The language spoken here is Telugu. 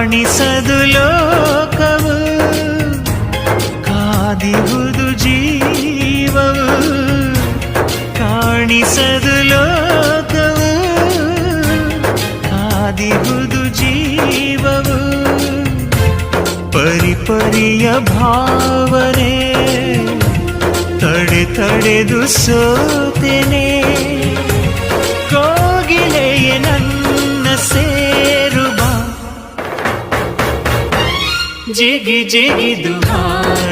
వాణి సదులోకవు కాదిగుదు జీవవు కాణి సదులోకవు కాదిగుదు జీవవు. ಪರಿಪರಿಯ ಭಾವನೆ ತಡೆ ತಡೆದು ಸೋತೆನೆ जेगी जेगी दुहार